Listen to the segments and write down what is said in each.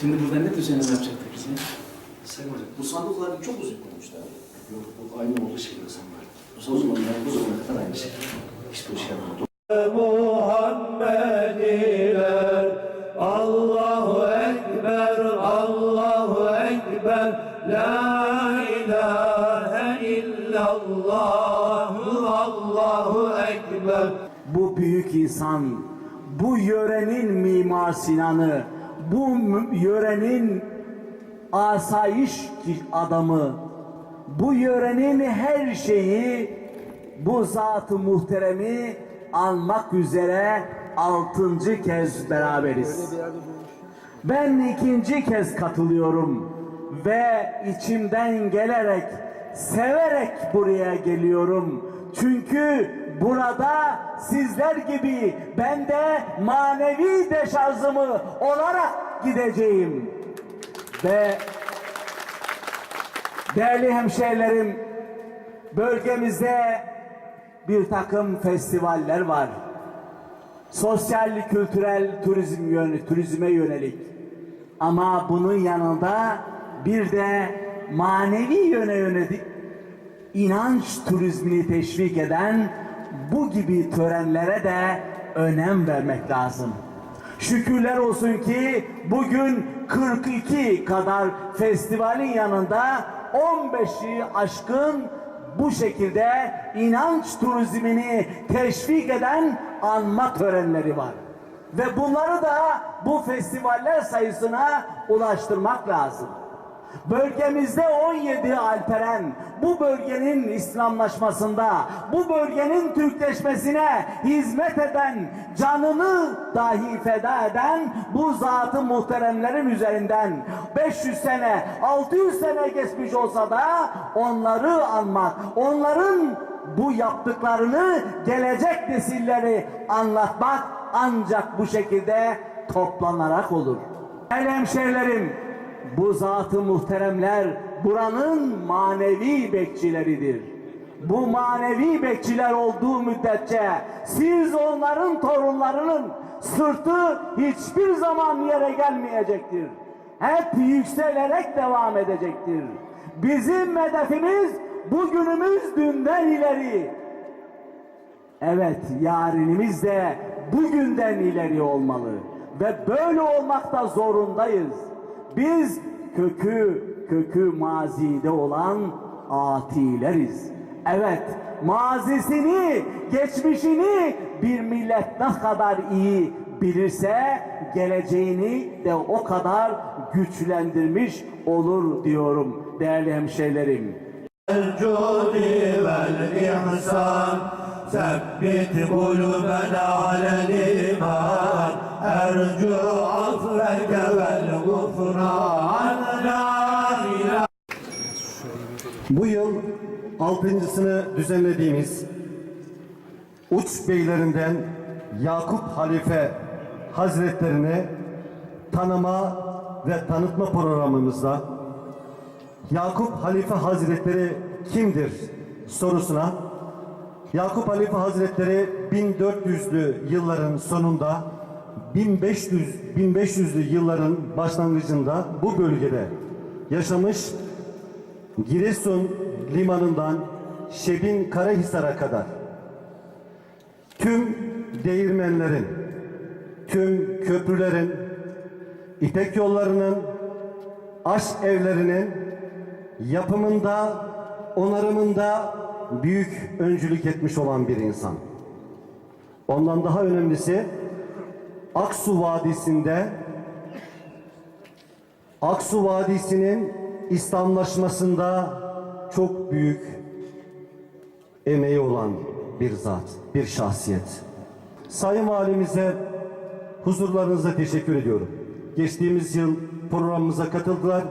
Şimdi burada ne düzenleme yapacaktık biz ya? Sayın Hocam, bu sandıklar çok uzun olmuşlar. Yok, bu aynı olduğu şekilde sandıklar. O zaman ben bu zamana kadar aynı şekilde. Hiçbir şey yapmadım. Muhammediler Allahu Ekber Allahu Ekber La ilahe illallah Allahu Ekber bu büyük insan, bu yörenin Mimar Sinan'ı, bu yörenin asayiş adamı, bu yörenin her şeyi bu zat-ı muhteremi almak üzere altıncı kez beraberiz. Ben ikinci kez katılıyorum ve içimden gelerek, severek buraya geliyorum. Çünkü burada sizler gibi ben de manevi deşarjımı olarak gideceğim. Ve değerli hemşehrilerim, bölgemizde bir takım festivaller var sosyal kültürel turizm yönü, turizme yönelik. Ama bunun yanında bir de manevi yöne yönelik inanç turizmini teşvik eden bu gibi törenlere de önem vermek lazım. Şükürler olsun ki bugün 42 kadar festivalin yanında 15'i aşkın bu şekilde inanç turizmini teşvik eden anma törenleri var. Ve bunları da bu festivaller sayısına ulaştırmak lazım. Bölgemizde 17 alperen bu bölgenin İslamlaşmasında, bu bölgenin Türkleşmesine hizmet eden, canını dahi feda eden bu zatı muhteremlerin üzerinden 500 sene, 600 sene geçmiş olsa da onları anmak, onların bu yaptıklarını gelecek nesilleri anlatmak ancak bu şekilde toplanarak olur. Değerli hemşehrilerim, bu zatı muhteremler buranın manevi bekçileridir. Bu manevi bekçiler olduğu müddetçe siz onların torunlarının sırtı hiçbir zaman yere gelmeyecektir. Hep yükselerek devam edecektir. Bizim hedefimiz bugünümüz dünden ileri. Evet, yarınımız de bugünden ileri olmalı. Ve böyle olmakta zorundayız. Biz kökü, kökü mazide olan atileriz. Evet, mazisini, geçmişini bir millet ne kadar iyi bilirse geleceğini de o kadar güçlendirmiş olur diyorum değerli hemşehrilerim. Cudi vel ihsan sebbit kulübena aleni Bu yıl altıncısını düzenlediğimiz Uç Beylerinden Yakup Halife Hazretlerini tanıma ve tanıtma programımızda Yakup Halife Hazretleri kimdir sorusuna Yakup Halife Hazretleri 1400'lü yılların sonunda 1500 1500'lü yılların başlangıcında bu bölgede yaşamış Giresun limanından Şebin Karahisar'a kadar tüm değirmenlerin, tüm köprülerin, İpek yollarının, aş evlerinin yapımında, onarımında büyük öncülük etmiş olan bir insan. Ondan daha önemlisi Aksu Vadisi'nde Aksu Vadisi'nin İslamlaşmasında çok büyük emeği olan bir zat, bir şahsiyet. Sayın Valimize huzurlarınıza teşekkür ediyorum. Geçtiğimiz yıl programımıza katıldılar.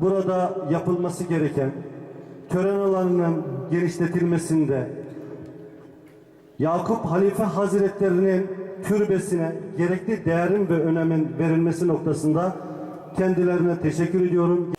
Burada yapılması gereken tören alanının genişletilmesinde Yakup Halife Hazretlerinin türbesine gerekli değerin ve önemin verilmesi noktasında kendilerine teşekkür ediyorum.